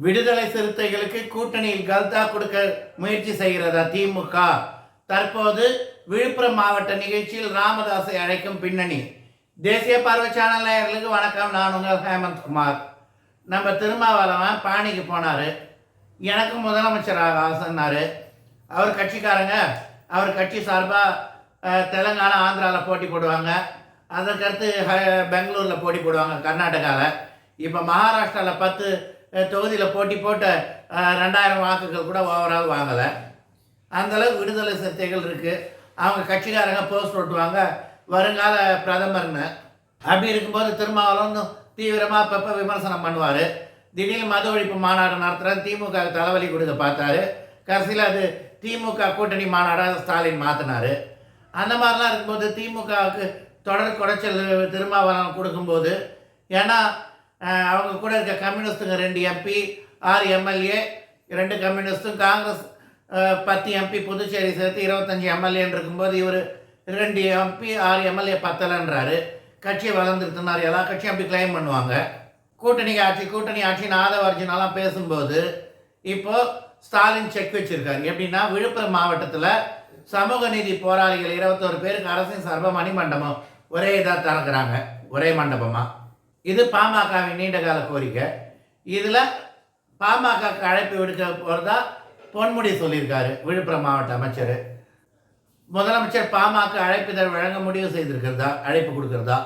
விடுதலை சிறுத்தைகளுக்கு கூட்டணியில் கல்தா கொடுக்க முயற்சி செய்கிறதா திமுக? தற்போது விழுப்புரம் மாவட்ட நிகழ்ச்சியில் ராமதாஸை அழைக்கும் பின்னணி. தேசிய பார்வை சேனல் நேயர்களுக்கு வணக்கம். நான் உங்கள் ஹேமந்த் குமார். நம்ம திருமாவளவன் பாணிக்கு போனார். எனக்கு முதலமைச்சராக ஆசைனார் அவர் கட்சிக்காரங்க. அவர் கட்சி சார்பாக தெலுங்கானா ஆந்திராவில் போட்டி போடுவாங்க. அதற்கடுத்து ஹ- பெங்களூரில் போட்டி போடுவாங்க கர்நாடகாவில் இப்போ மகாராஷ்டிராவில் பத்து தொகுதியில் போட்டி போட்ட ரெண்டாயிரம் வாக்குகள் கூட ஓவரால் வாங்கலை. அந்தளவுக்கு விடுதலை சிறுத்தைகள் இருக்குது அவங்க கட்சிக்காரங்க போஸ்ட் ஓட்டுவாங்க வருங்கால பிரதமர்னு. அப்படி இருக்கும்போது திருமாவளவன் தீவிரமாக அப்பப்போ விமர்சனம் பண்ணுவார். திடீர்னு மது ஒழிப்பு மாநாடு நடத்துகிறேன் திமுக தலைவலி கொடுக்க பார்த்தாரு. கடைசியில் அது திமுக கூட்டணி மாநாடாக ஸ்டாலின் மாற்றினார் அந்த மாதிரிலாம் இருக்கும்போது திமுகவுக்கு தொடர் குறைச்சல் திருமாவளவன் கொடுக்கும்போது ஏன்னா அவங்க கூட இருக்க கம்யூனிஸ்ட்டுங்க ரெண்டு எம்பி ஆறு எம்எல்ஏ ரெண்டு கம்யூனிஸ்ட்டும் காங்கிரஸ் பத்து எம்பி புதுச்சேரி சேர்த்து இருபத்தஞ்சி எம்எல்ஏன்னு இருக்கும்போது இவர் ரெண்டு எம்பி ஆறு எம்எல்ஏ பத்தலைன்றாரு. கட்சியை வளர்ந்துருத்துனார் எல்லா கட்சியும் அப்படி கிளைம் பண்ணுவாங்க. கூட்டணி ஆட்சி கூட்டணி ஆட்சின்னு ஆதவர்ஜினாலாம் பேசும்போது இப்போது ஸ்டாலின் செக் வச்சுருக்காரு. எப்படின்னா விழுப்புரம் மாவட்டத்தில் சமூக நீதி போராளிகள் இருபத்தோரு பேருக்கு அரசின் சார்பாக மணிமண்டபம் ஒரே இதாக திறக்கிறாங்க. ஒரே மண்டபமாக இது பாமகவின் நீண்டகால கோரிக்கை. இதில் பாமகக்கு அழைப்பு விடுக்க போகிறதா பொன்முடி சொல்லியிருக்காரு விழுப்புரம் மாவட்ட அமைச்சர். முதலமைச்சர் பாமக அழைப்பிதழ் வழங்க முடிவு செய்திருக்கிறதா அழைப்பு கொடுக்கறதா?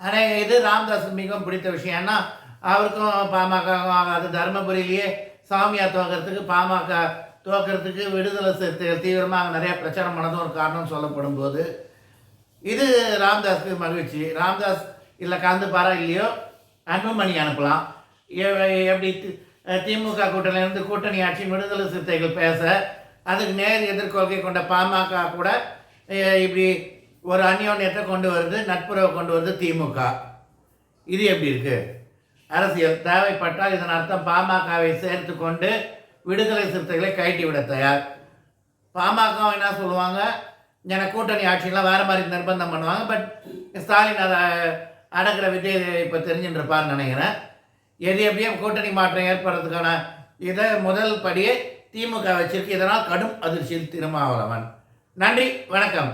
ஆனால் இது ராம்தாஸ் மிகவும் பிடித்த விஷயம்னா அவருக்கும் பாமக அது தருமபுரியிலேயே சாமியார் துவக்கிறதுக்கு பாமக துவக்கிறதுக்கு விடுதலை சிறுத்தைகள் தீவிரமாக நிறையா பிரச்சாரம் பண்ணதும் ஒரு காரணம் சொல்லப்படும் போது இது ராம்தாஸுக்கு மகிழ்ச்சி. ராம்தாஸ் இல்லை கலந்து பாரா இல்லையோ? அன்புமணி அனுப்பலாம். எ- எப்படி தி- திமுக கூட்டணியிலிருந்து கூட்டணி ஆட்சி விடுதலை சிறுத்தைகள் பேச அதுக்கு நேர் எதிர்கொள்கை கொண்ட பாமக கூட இப்படி ஒரு அந்யோன்யத்தை கொண்டு வருது நட்புறவை கொண்டு வருது திமுக. இது எப்படி இருக்குது அரசியல் தேவைப்பட்டால் இதன் அர்த்தம் பாமகவை சேர்த்து கொண்டு விடுதலை சிறுத்தைகளை கழட்டி விட தயார். பாமக என்ன சொல்லுவாங்க? எனக்கு கூட்டணி ஆட்சியெலாம் வேறு மாதிரி நிர்பந்தம் பண்ணுவாங்க பட் ஸ்டாலின் அதை அடக்கிற வித்தியை இப்போ தெரிஞ்சுட்டுருப்பார்னு நினைக்கிறேன். எது எப்படியும் கூட்டணி மாற்றம் ஏற்படுறதுக்கான இதை முதல் படியே திமுக வச்சிருக்கு. இதனால் கடும் அதிர்ச்சியில் திருமாவளவன். நன்றி வணக்கம்.